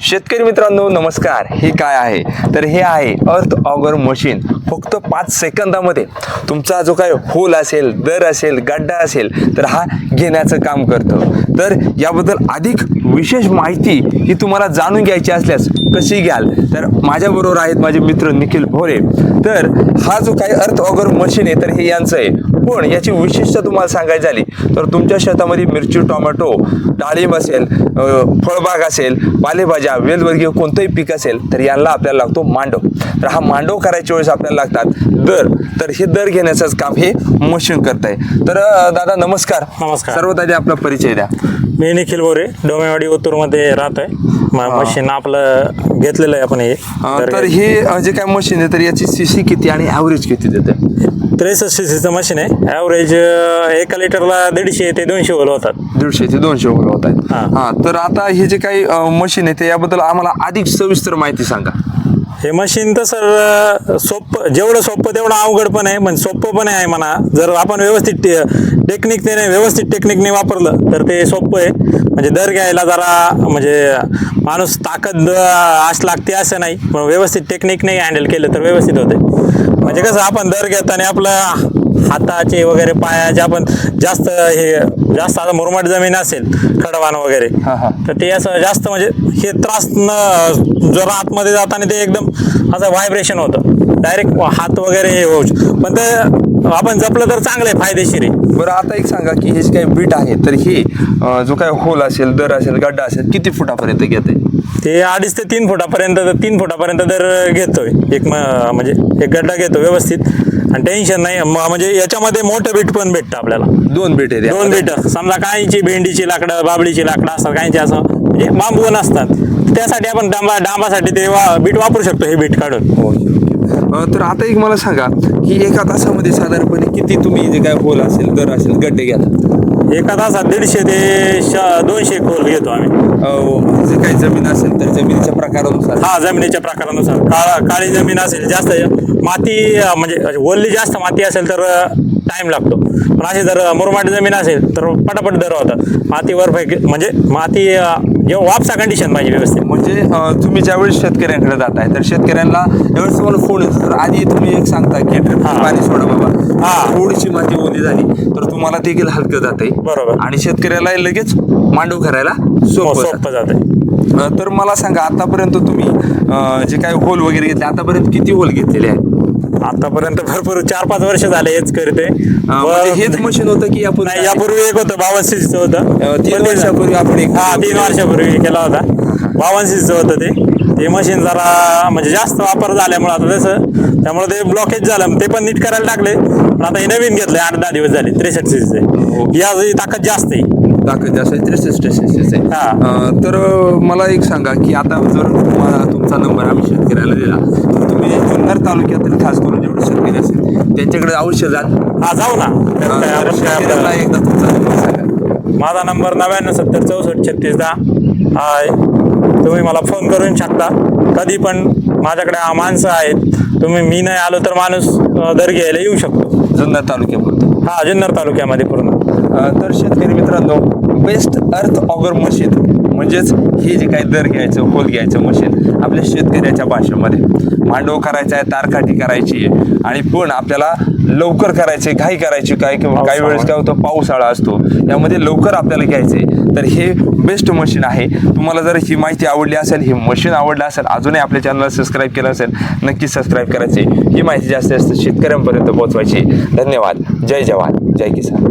शेतकरी मित्रांनो नमस्कार. हे काय आहे? तर हे आहे अर्थ ऑगर मशीन फक्त पाच सेकंदामध्ये तुमचा जो काय होल असेल दर असेल गड्डा असेल तर हा घेण्याचं काम करतं. तर याबद्दल अधिक विशेष माहिती ही तुम्हाला जाणून घ्यायची असल्यास कशी घ्याल? तर माझ्याबरोबर आहेत माझे मित्र निखिल भोरे. तर हा जो काही अर्थ ऑगर मशीन आहे तर हे यांचं आहे. पण याची विशिष्टता तुम्हाला सांगायची झाली तर तुमच्या शेतामध्ये मिरची टोमॅटो डाळिंब असेल फळबाग असेल पालेभाज्या वेलवर्गीय कोणतंही पीक असेल तर यांना आपल्याला लागतो मांडव. तर हा मांडव करायच्या वेळेस आपल्याला लागतात दर. तर हे दर घेण्याचंच काम हे मशीन करत आहे तर दादा नमस्कार. नमस्कार. सर्वात आधी आपला परिचय द्या. मी निखिल बोरे डोमेवाडी ओतूरमध्ये राहतोय म- मशीन आपलं घेतलेलं आहे आपण हे. तर हे जे काय मशीन आहे तर याची सीसी किती आणि ॲव्हरेज किती देते? त्रेसष्ट सी सीचं मशीन आहे ॲव्हरेज एका लिटरला दीडशे ते दोनशे होल होतात. दीडशे ते दोनशे वगैरे होत आहेत. हा. हा तर आता हे जे काही मशीन आहे ते याबद्दल आम्हाला अधिक सविस्तर माहिती सांगा. हे मशीन तर सर सोपं जेवढं सोपं तेवढं अवघड पण आहे म्हणजे सोपं पण आहे म्हणा. जर आपण व्यवस्थित टेक्निकने व्यवस्थित टेक्निकने वापरलं तर ते सोपं आहे. म्हणजे दर घ्यायला जरा म्हणजे माणूस ताकद आश लागते असं नाही. पण व्यवस्थित टेक्निकने हँडल केलं तर व्यवस्थित होते. म्हणजे कसं आपण दर घेताना आपलं हाताचे वगैरे पायाचे आपण जास्त हे जास्त आता मुरमाड जमीन असेल खडवान वगैरे हा, हा. तर ते असं जास्त म्हणजे हे त्रास न जरा आतमध्ये जाताना ते एकदम असं व्हायब्रेशन होतं डायरेक्ट हात वगैरे हे होऊ पण ते आपण जपलं तर चांगलं आहे फायदेशीर आहे. बरं आता एक सांगा की हे जे काही बीट आहे तर हे अ, जो काही होल असेल दर असेल गड्डा असेल किती फुटापर्यंत घेते ते अडीच ते तीन फुटापर्यंत तर तीन फुटापर्यंत दर घेतोय. एक म- म्हणजे एक गड्डा घेतो व्यवस्थित. आणि टेन्शन नाही म- म्हणजे याच्यामध्ये मोठं बीट पण भेटतं आपल्याला. दोन बीट आहेत दोन यामध्ये. बीट समजा काहींची भेंडीची लाकडं बाबळीची लाकडं असतात काहींची असं म्हणजे बांबू नसतात त्यासाठी आपण डांबा डांबासाठी ते वा बीट वापरू शकतो हे बीट काढून. हो. तर आता एक मला सांगा की एका तासामध्ये साधारणपणे किती तुम्ही जे काय होल असेल दर असेल गड्डे घ्या एका तासात दीडशे ते श- दोनशे खोल घेतो आम्ही. जे काही जमीन असेल तर जमिनीच्या प्रकारानुसार. हा जमिनीच्या प्रकारानुसार. काळा काळी जमीन असेल जास्त माती म्हणजे ओल्ली जास्त माती असेल तर टाइम लागतो. पण अशी जर मुरमाड जमीन असेल तर पटापट दर होतात. मातीवर म्हणजे माती जेव्हा वापसा कंडिशन पाहिजे व्यवस्थित म्हणजे अ, तुम्ही ज्यावेळेस शेतकऱ्यांकडे जाताय तर शेतकऱ्यांना ज्यावेळेस तुम्हाला फोन येतो तर आधी तुम्ही एक सांगता की हा. पाणी सोडा बाबा हा. थोडीशी माती ओली झाली तर तुम्हाला देखील हलकं जाते बरोबर. आणि शेतकऱ्याला लगेच मांडव करायला सोपं जातं. सोपं जाते तर मला सांगा आतापर्यंत तुम्ही जे काही होल वगैरे घेतले आतापर्यंत किती होल घेतलेले आहेत? आतापर्यंत भरपूर चार पाच वर्ष झाले हेच करते. म्हणजे हेच मशीन होतं की आपण यापूर्वी एक होतं बावन सीसीचं होतं तीन वर्षापूर्वी आपण एक- हा तीन वर्षापूर्वी केला होता. बावन सीसीचं होतं ते. ते मशीन जरा म्हणजे जास्त वापर झाल्यामुळे आता तसं त्यामुळे ते ब्लॉकेज झालं. ते पण नीट करायला टाकले. पण आता हे नवीन घेतलंय आठ दहा दिवस झाले त्रेसष्ट सीसीचे. या ताकद जास्त आहे. जास्त आहे त्रेसष्ट त्रेसष्ट आहे. हा. अ, तर मला एक सांगा की आता जर तुम्हाला तुमचा नंबर आम्ही शेतकऱ्याला दिला तर तुम्ही जुन्नर तालुक्यातील खास करून जेवढे शेतकरी असतील त्यांच्याकडे अवश्य जाल हा जाऊ ना. एकदा तुमचा नंबर सांगा. माझा नंबर नव्याण्णव सत्तर चौसष्ट छत्तीस दहा. हाय. तुम्ही मला फोन करून शकता. कधी पण माझ्याकडे माणसं आहेत. तुम्ही मी नाही आलो तर माणूस दर घ्यायला येऊ शकतो. जुन्नर तालुक्यापुरतं. हा जुन्नर तालुक्यामध्ये पूर्ण. तर शेतकरी मित्रांनो बेस्ट अर्थ ऑगर मशीन म्हणजेच हे जे काही दर घ्यायचं होल घ्यायचं मशीन आपल्या शेतकऱ्याच्या भाषेमध्ये. मांडव करायचा आहे तारकाठी करायची आहे आणि पण आपल्याला लवकर करायचे घाई करायची काय किंवा काही वेळेस काय होतं पावसाळा असतो. यामध्ये लवकर आपल्याला घ्यायचे तर हे बेस्ट मशीन आहे. तुम्हाला जर ही माहिती आवडली असेल हे मशीन आवडलं असेल अजूनही आपल्या चॅनलला सबस्क्राईब केलं असेल नक्की सबस्क्राईब करायचे. ही माहिती जास्तीत जास्त शेतकऱ्यांपर्यंत पोहोचवायची. धन्यवाद. जय जवान. जय किसान.